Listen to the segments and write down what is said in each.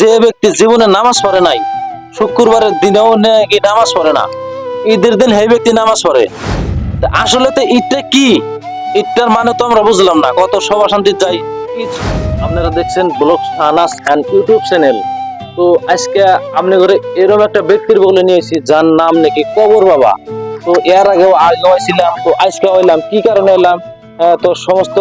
যে ব্যক্তি জীবনে নামাজ পড়ে নাই শুক্রবারের দিনেও নাকি নামাজ পড়ে না ঈদের দিন সেই ব্যক্তি নামাজ পড়ে। আসলে তো ঈদটা কি? ঈদটার মানে তো আমরা বুঝলাম না। কত সভা শান্তি ঈদ আপনারা দেখছেন vlog Anas and YouTube channel. তো আজকে আপনি করে এরকম একটা ব্যক্তির বলে নিয়েছি যার নাম নাকি কবর বাবা। তো এর আগেও আগে হয়েছিলাম তো আজকে হইলাম কি কারণে এলাম আহ, তো সমস্ত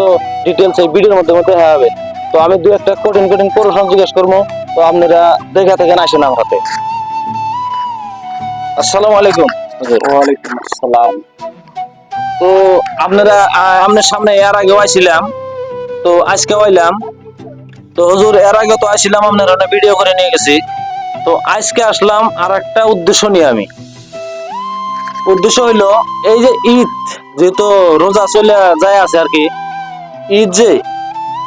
ডিটেলস এই ভিডিওর মধ্যে মধ্যে হবে। তো আমি দু একটা কঠিন কঠিন প্রশ্ন জিজ্ঞেস করব। তো আপনারা দেখা থেকে আসেন আমার হাতে আসসালামু আলাইকুম। ওয়ালাইকুম আসসালাম। তো আপনারা আপনার সামনে এর আগে আইছিলাম তো আজকে হইলাম। তো হুজুর এর আগে তো আইছিলাম আপনার অনেক ভিডিও করে নিয়ে গেছি। তো আজকে আসলাম আর একটা উদ্দেশ্য নিয়ে আমি। উদ্দেশ্য হইল এই যে ঈদ যেহেতু রোজা চলে যায় আছে আর কি ঈদ যে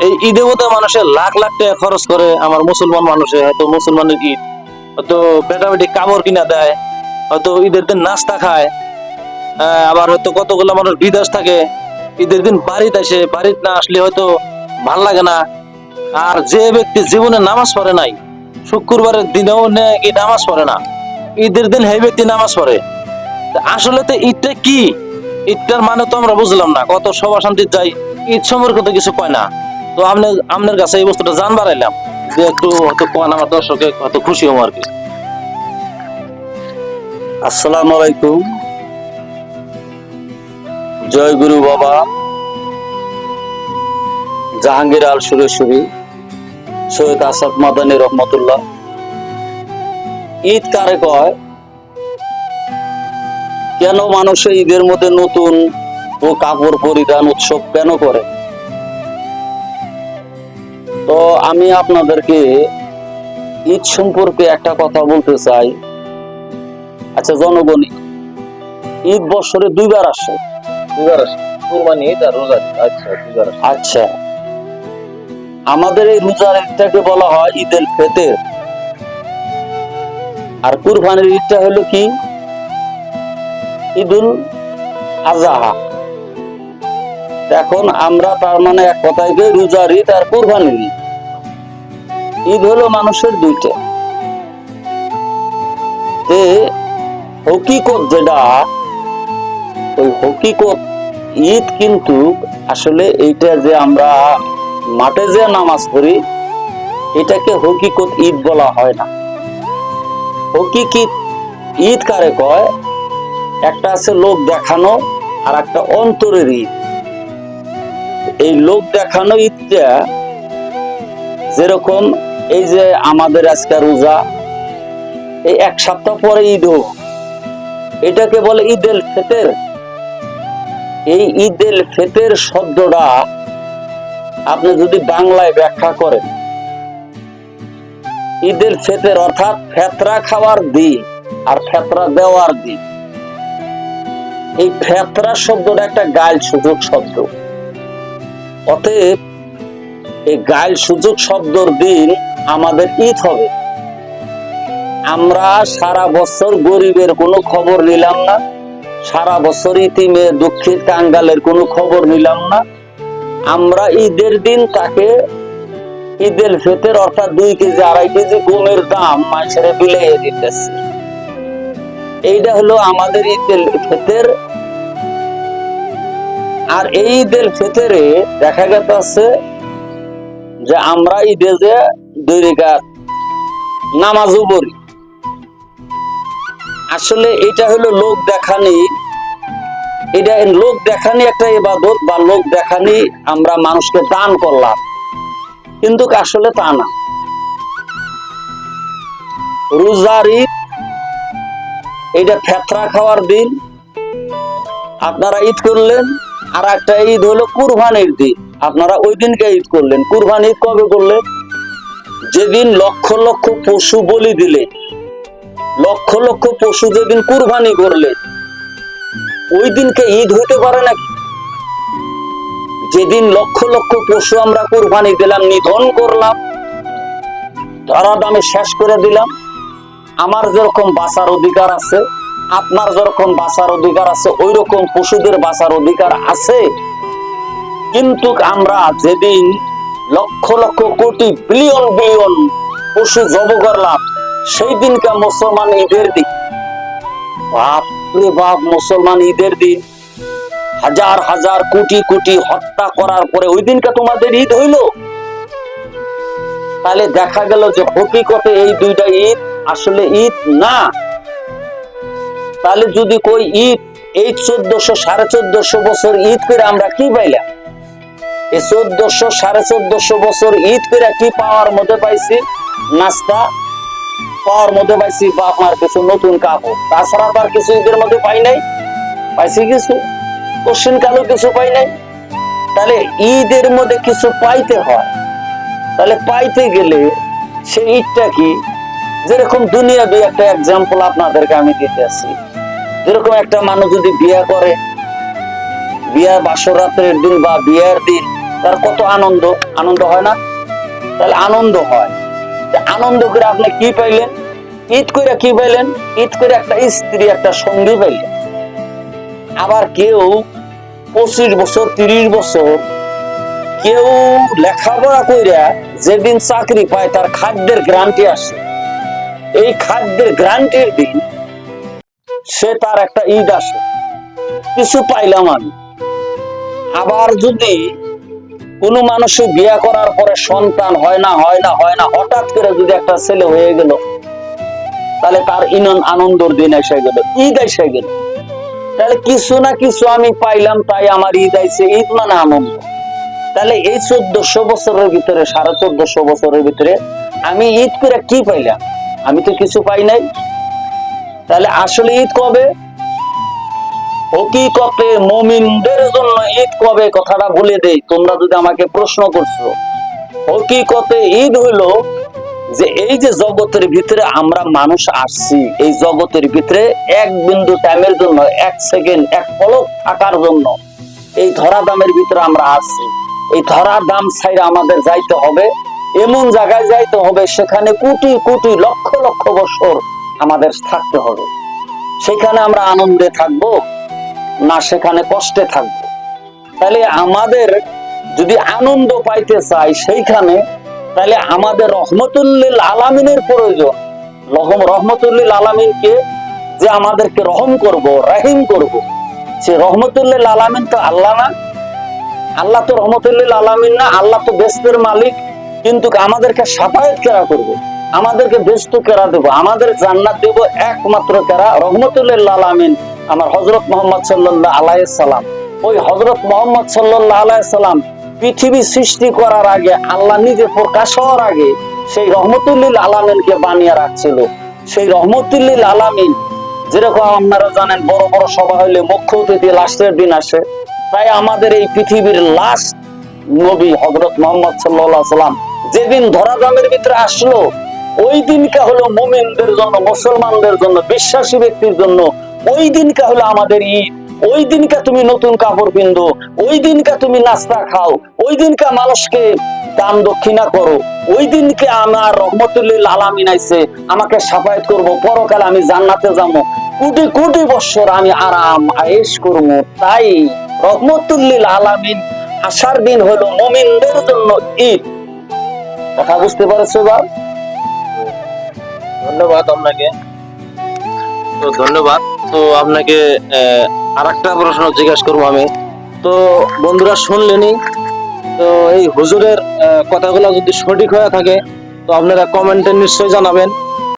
এই ঈদে বোধহয় মানুষের লাখ লাখ টাকা খরচ করে আমার মুসলমান মানুষে হয়তো মুসলমানের ঈদ হয়তো বেটাবেটি কাপড় কিনা দেয়, হয়তো ঈদের দিন নাস্তা খায় আবার হয়তো কতগুলো মানুষ বিদেশ থাকে, ঈদের দিন বাড়িতে আসে, বাড়িতে না আসলে হয়তো ভালো লাগে না। আর যে ব্যক্তি জীবনে নামাজ পড়ে নাই, শুক্রবারের দিনেও নাকি নামাজ পড়ে না, ঈদের দিন সেই ব্যক্তি নামাজ পড়ে। আসলে তো ঈদটা কি? ঈদটার মানে তো আমরা বুঝলাম না, কত সভা শান্তি যাই ঈদ সম্পর্কে তো কিছু কয় না। তো আপনি আপনার কাছে এই বস্তুটা জান বাড়াইলাম যে একটু হয়তো কোন আমার দর্শকে হয়তো খুশি হব আর কি আসসালামু আলাইকুম। জয় গুরু বাবা। জাহাঙ্গীর আল সুরেশ্বরী, সৈয়দ আসাদ মাদানী রহমতুল্লাহ। ঈদ কারে কয়? কেন মানুষে ঈদের মধ্যে নতুন ও কাপড় পরিধান উৎসব কেন করে? তো আমি আপনাদেরকে ঈদ সম্পর্কে একটা কথা বলতে চাই। আচ্ছা জনগণই ঈদ বছরে দুইবার আসে। দুইবার আসে। কুরবানি ঈদ আর রোজা আচ্ছা দুইবার আসে। আচ্ছা। আমাদের এই রোজার ঈদটাকে বলা হয় ঈদ এল ফেতের। আর কুরবানির ঈদটা হলো কি? ঈদুল আজহা। এখন আমরা তার মানে এক কথায় রোজার ঈদ আর কুরবানির ঈদ। ঈদ হলো মানুষের দুইটা। তে হকিকত যেটা, ওই হকিকত, ঈদ কিন্তু আসলে এইটা যে আমরা মাঠে যে নামাজ পড়ি, এটাকে হকিকত ঈদ বলা হয় না। হকিকিত ঈদ কারে কয়? একটা আছে লোক দেখানো আর একটা অন্তরের ঈদ। এই লোক দেখানো ঈদটা যেরকম এই যে আমাদের আজকে রোজা, এই এক সপ্তাহ পরে ঈদ হোক, এটাকে বলে ঈদ ফেতের। এই ঈদ ফেতের শব্দটা আপনি যদি বাংলায় ব্যাখ্যা করেন ঈদ এল ফেতের অর্থাৎ ফেতরা খাওয়ার দিন আর ফেতরা দেওয়ার দিন। এই ফেতরা শব্দটা একটা গাইল সুযোগ শব্দ। অতএব এই গাইল সুযোগ শব্দর দিন আমাদের ঈদ হবে। আমরা সারা বছর গরিবের কোনো খবর নিলাম না, সারা বছর ইতিমে দুঃখীর কাঙ্গালের কোনো খবর নিলাম না। আমরা ঈদের দিন তাকে ঈদের ফেতের অর্থাৎ দুই কেজি, আড়াই কেজি গমের দাম মানুষের বিলাইয়ে দিতেছে। এইটা হলো আমাদের ঈদের ফেতের। আর এই ঈদের ফেতেরে দেখা গেছে যে আমরা ঈদে যে দুই রেখাত নামাজও পড়ি। আসলে এটা হলো লোক দেখানি। এটা লোক দেখানি একটা ইবাদত বা লোক দেখানি আমরা মানুষকে দান করলাম। কিন্তু আসলে তা না। রোজার ঈদ, এটা ফেতরা খাওয়ার দিন। আপনারা ঈদ করলেন আর একটা ঈদ হলো কুরবানির দিন। আপনারা ওই দিনকে ঈদ করলেন। কুরবানি ঈদ কবে করলেন? যেদিন লক্ষ লক্ষ পশু বলি দিলে, লক্ষ লক্ষ পশু যেদিন কুরবানি করলেন ওই দিনকে ঈদ হইতে পারে নাকি? যেদিন লক্ষ লক্ষ পশু আমরা কুরবানি দিলাম, নিধন করলাম ধরা দামে শেষ করে দিলাম। আমার যেরকম বাঁচার অধিকার আছে, আপনার যেরকম বাঁচার অধিকার আছে ওই রকম পশুদের বাঁচার অধিকার আছে। কিন্তু আমরা যেদিন লক্ষ লক্ষ কোটি বিলিয়ন বিলিয়ন পশু জব করলাম সেই দিনকে মুসলমান ঈদের দিন। বাপরে বাপ, মুসলমান ঈদের দিন। হাজার হাজার কোটি কোটি হত্যা করার পরে ওই দিনকে তোমাদের ঈদ হইল? তাহলে দেখা গেল যে হকিকতে এই দুইটা ঈদ আসলে ঈদ না। তাহলে যদি কই ঈদ এই চোদ্দশো সাড়ে চোদ্দশো বছর ঈদ করে আমরা কি পাইলাম? এই চোদ্দশো, সাড়ে চোদ্দশো বছর ঈদ করে কি পাওয়ার মধ্যে পাইছি? নাস্তা পাওয়ার মধ্যে পাইছি বা আপনার কিছু নতুন কাপড়। তাছাড়া আর কিছু ঈদের মধ্যে পাই নাই। পাইছি কিছু। কোশ্চিন কালেও কিছু পাই নাই। তাহলে ঈদের মধ্যে কিছু পাইতে হয়। তাহলে পাইতে গেলে সেই ঈদটা কি? যেরকম দুনিয়া দুই একটা এক্সাম্পল আপনাদেরকে আমি দিতে আসি যেরকম একটা মানুষ যদি বিয়ে করে, বিয়ার বাসর রাত্রের দিন বা বিয়ের দিন তার কত আনন্দ? আনন্দ হয় না? তাহলে আনন্দ হয়। আনন্দ করে আপনি কি পাইলেন? ঈদ করে কি পাইলেন? ঈদ করে একটা স্ত্রী, একটা সঙ্গী পাইলেন। আবার কেউ পঁচিশ বছর, তিরিশ বছর কেউ লেখাপড়া কইরা যেদিন চাকরি পায় তার খাদ্যের গ্রান্টি আসে। এই খাদ্যের গ্রান্টির দিন সে তার একটা ঈদ আসে। কিছু পাইলাম আমি। আবার যদি কোনো মানুষের বিয়ে করার পরে সন্তান হয় না হয় না হয় না, হঠাৎ করে যদি একটা ছেলে হয়ে গেল, তাহলে তার ইনন আনন্দর দিন এসে গেল, ঈদ এসে গেল। তাহলে কিছু না কিছু আমি পাইলাম, তাই আমার ঈদ আইছে, ঈদ মানে আনন্দ। তাহলে এই চোদ্দশো বছরের ভিতরে, সাড়ে চোদ্দশো বছরের ভিতরে আমি ঈদ করে কি পাইলাম? আমি তো কিছু পাই নাই। তাহলে আসলে ঈদ কবে? হকিকতে মমিনদের জন্য ঈদ কবে? কথাটা বলে দেই। তোমরা যদি আমাকে প্রশ্ন করছ, হকিকতে ঈদ হইল যে এই যে জগতের ভিতরে আমরা মানুষ আসছি, এই জগতের ভিতরে এক বিন্দু টাইমের জন্য, এক সেকেন্ড এক পলক থাকার জন্য এই ধরা দামের ভিতরে আমরা আসছি। এই ধরা দাম ছাইরে আমাদের যাইতে হবে। এমন জায়গায় যাইতে হবে সেখানে কোটি কোটি, লক্ষ লক্ষ বছর আমাদের থাকতে হবে। সেখানে আমরা আনন্দে থাকব। না সেখানে কষ্টে থাকব। তাহলে আমাদের যদি আনন্দ পাইতে চাই সেইখানে, তাহলে আমাদের রহমতুল্লিল আলামিনের প্রয়োজন। রহম রহমতুল্লিল আলামিনকে যে আমাদেরকে রহম করব, রাহিম করব। সে রহমতুল্লিল আলামিন তো আল্লাহ না। আল্লাহ তো রহমতুল্লিল আলামিন না, আল্লাহ তো বেস্তের মালিক। কিন্তু আমাদেরকে সাফায়াত কেরা করবে? আমাদেরকে ব্যস্ত কেরা দেবো? আমাদের জান্নাত দেব একমাত্র কেরা? রহমতুল্লিল আলামিন। আমার হজরত মোহাম্মদ সাল্লাহ আলাইসাল্লাম ওই হজরত মোহাম্মদ সাল্লাহ আলাইসাল্লাম পৃথিবী সৃষ্টি করার আগে, আল্লাহ নিজে প্রকাশ হওয়ার আগে সেই রহমতুল্লিল আলামিনকে বানিয়ে রাখছিল। সেই রহমতুল্লিল আলামিন, যেরকম আপনারা জানেন, বড় বড় সভা হইলে মুখ্য অতিথি লাস্টের দিন আসে। তাই আমাদের এই পৃথিবীর লাস্ট নবী হজরত মোহাম্মদ সাল্লাহ সাল্লাম যেদিন ধরাধামের ভিতরে আসলো, ওই দিনটা হলো মোমিনদের জন্য, মুসলমানদের জন্য, বিশ্বাসী ব্যক্তির জন্য ওই দিনকা হলো আমাদের ঈদ। ওই দিনকা তুমি নতুন কাপড় পিন্ধো। ওই দিনকা তুমি নাস্তা খাও। ওই দিনকা মানুষকে দান দক্ষিণা করো। ওই দিনকে আমার রহমতুল্লিল আলামিন আইছে, আমাকে সাফায়াত করব। পরকাল আমি জান্নাতে যাব। কোটি কোটি বছর আমি আরাম, আয়েশ করব। তাই রহমতুল্লিল আলামিন আসার দিন হলো মুমিনদের জন্য ঈদ। কথা বুঝতে পারছ বা ধন্যবাদ আপনাকে। তো ধন্যবাদ। তো আপনাকে আর একটা প্রশ্ন জিজ্ঞাসা করব আমি। তো বন্ধুরা শুনলেনি তো এই হুজুরের কথাগুলো যদি সঠিক হয়ে থাকে, তো আপনারা কমেন্টে নিশ্চয়ই জানাবেন।